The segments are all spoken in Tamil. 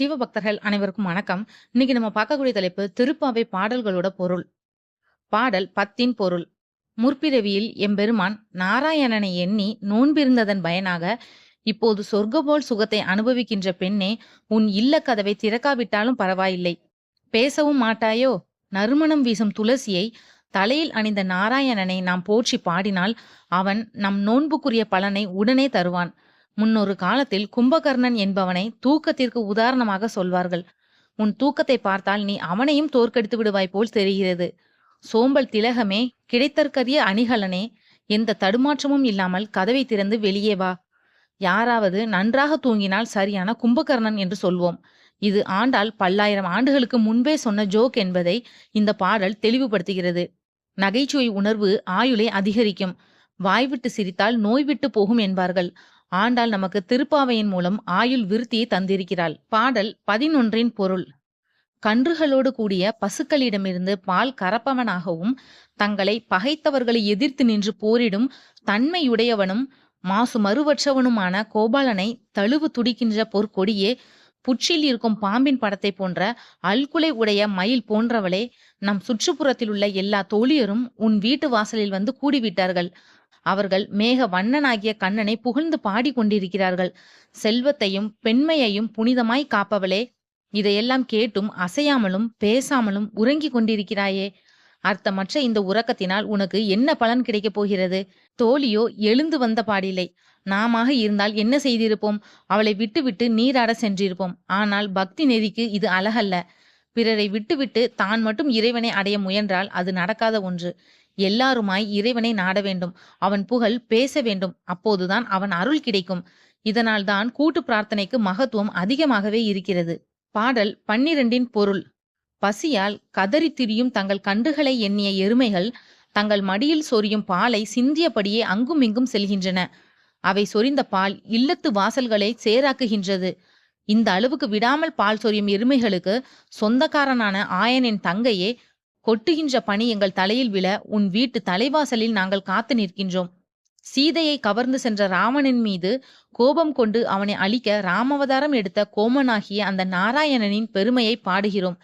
சிவபக்தர்கள் அனைவருக்கும் வணக்கம். இன்னைக்கு நம்ம பார்க்கக்கூடிய தலைப்பு திருப்பாவை பாடல்களோட பொருள். பாடல் பத்தின் பொருள். முற்பிறவியில் எம்பெருமான் நாராயணனை எண்ணி நோன்பிருந்ததன் பயனாக இப்போது சொர்க்க போல் சுகத்தை அனுபவிக்கின்ற பெண்ணே உன் இல்ல கதவை திறக்காவிட்டாலும் பரவாயில்லை. பேசவும் மாட்டாயோ? நறுமணம் வீசும் துளசியை தலையில் அணிந்த நாராயணனை நாம் போற்றி பாடினால் அவன் நம் நோன்புக்குரிய பலனை உடனே தருவான். முன்னொரு காலத்தில் கும்பகர்ணன் என்பவனை தூக்கத்திற்கு உதாரணமாக சொல்வார்கள். உன் தூக்கத்தை பார்த்தால் நீ அவனையும் தோற்கடித்து விடுவாய் போல் தெரிகிறது. சோம்பல் திலகமே கிடைத்தற்கரிய அணிகலனே எந்த தடுமாற்றமும் இல்லாமல் கதவை திறந்து வெளியே வா. யாராவது நன்றாக தூங்கினால் சரியான கும்பகர்ணன் என்று சொல்வோம். இது ஆண்டால் பல்லாயிரம் ஆண்டுகளுக்கு முன்பே சொன்ன ஜோக் என்பதை இந்த பாடல் தெளிவுபடுத்துகிறது. நகைச்சுவை உணர்வு ஆயுளை அதிகரிக்கும். வாய்விட்டு சிரித்தால் நோய் விட்டு போகும் என்பார்கள். ஆண்டாள் நமக்கு திருப்பாவையின் மூலம் ஆயுள் விருத்தியை தந்திருக்கிறாள். பாடல் பதினொன்றின் பொருள். கன்றுகளோடு கூடிய பசுக்களிடமிருந்து பால் கறப்பவனாகவும் தங்களை பகைத்தவர்களை எதிர்த்து நின்று போரிடும் தன்மையுடையவனும் மாசு மறுவற்றவனுமான கோபாலனை தழுவு துடிக்கின்ற பொற்கொடியே புற்றில் இருக்கும் பாம்பின் படத்தை போன்ற அல்குலை உடைய மயில் போன்றவளே நம் சுற்றுப்புறத்தில் உள்ள எல்லா தோழியரும் உன் வீட்டு வாசலில் வந்து கூடிவிட்டார்கள். அவர்கள் மேக வண்ணனாகிய கண்ணனை புகழ்ந்து பாடிக்கொண்டிருக்கிறார்கள் செல்வத்தையும் பெண்மையையும் புனிதமாய் காப்பவளே இதையெல்லாம் கேட்டும் அசையாமலும் பேசாமலும் உறங்கிக் கொண்டிருக்கிறாயே. அர்த்தமற்ற இந்த உறக்கத்தினால் உனக்கு என்ன பலன் கிடைக்கப் போகிறது? தோழியோ எழுந்து வந்த பாடில்லை. நாம இருந்தால் என்ன செய்திருப்போம்? அவளை விட்டுவிட்டு நீராட சென்றிருப்போம். ஆனால் பக்தி நெறிக்கு இது அழகல்ல. பிறரை விட்டுவிட்டு தான் மட்டும் இறைவனை அடைய முயன்றால் அது நடக்காத ஒன்று. எல்லாருமாய் இறைவனை நாட வேண்டும். அவன் புகழ் பேச வேண்டும். அப்போதுதான் அவன் அருள் கிடைக்கும். இதனால் தான் கூட்டு பிரார்த்தனைக்கு மகத்துவம் அதிகமாகவே இருக்கிறது. பாடல் பன்னிரண்டின் பொருள். பசியால் கதறி திரியும் தங்கள் கன்றுகளை எண்ணிய எருமைகள் தங்கள் மடியில் சொரியும் பாலை சிந்தியபடியே அங்குமிங்கும் செல்கின்றன. அவை சொரிந்த பால் இல்லத்து வாசல்களை சேராக்குகின்றது. இந்த அளவுக்கு விடாமல் பால் சொரியும் எருமைகளுக்கு சொந்தக்காரனான ஆயனின் தங்கையே கொட்டுகின்ற பணி எங்கள் தலையில் விழ உன் வீட்டு தலைவாசலில் நாங்கள் காத்து நிற்கின்றோம். சீதையை கவர்ந்து சென்ற ராவணன் மீது கோபம் கொண்டு அவனை அழிக்க ராமவதாரம் எடுத்த கோமனாகிய அந்த நாராயணனின் பெருமையை பாடுகிறோம்.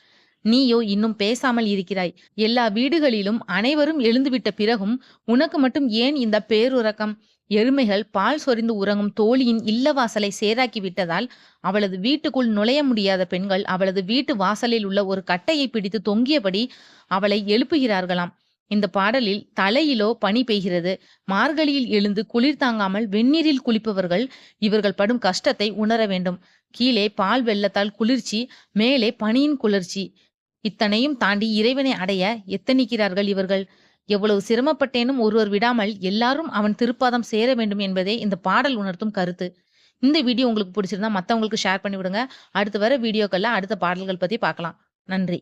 நீயோ இன்னும் பேசாமல் இருக்கிறாய். எல்லா வீடுகளிலும் அனைவரும் எழுந்துவிட்ட பிறகும் உனக்கு மட்டும் ஏன் இந்த பேருறக்கம்? எருமைகள் பால் சொரிந்து உறங்கும் தோழியின் இல்லவாசலை சேராக்கி விட்டதால் அவளது வீட்டுக்குள் நுழைய முடியாத பெண்கள் அவளது வீட்டு வாசலில் உள்ள ஒரு கட்டையை பிடித்து தொங்கியபடி அவளை எழுப்புகிறார்களாம். இந்த பாடலில் தலையிலோ பனி பெய்கிறது. மார்கழியில் எழுந்து குளிர் தாங்காமல் வெந்நீரில் குளிப்பவர்கள் இவர்கள் படும் கஷ்டத்தை உணர வேண்டும். கீழே பால் வெள்ளத்தால் குளிர்ச்சி மேலே பனியின் குளிர்ச்சி. இத்தனையும் தாண்டி இறைவனை அடைய எத்தனிக்கிறார்கள் இவர்கள்? எவ்வளவு சிரமப்பட்டேனும் ஒருவர் விடாமல் எல்லாரும் அவன் திருப்பாதம் சேர வேண்டும் என்பதே இந்த பாடல் உணர்த்தும் கருத்து. இந்த வீடியோ உங்களுக்கு பிடிச்சிருந்தா மற்றவங்களுக்கு ஷேர் பண்ணி விடுங்க அடுத்து வர வீடியோக்கள்ல அடுத்த பாடல்கள் பத்தி பார்க்கலாம். நன்றி.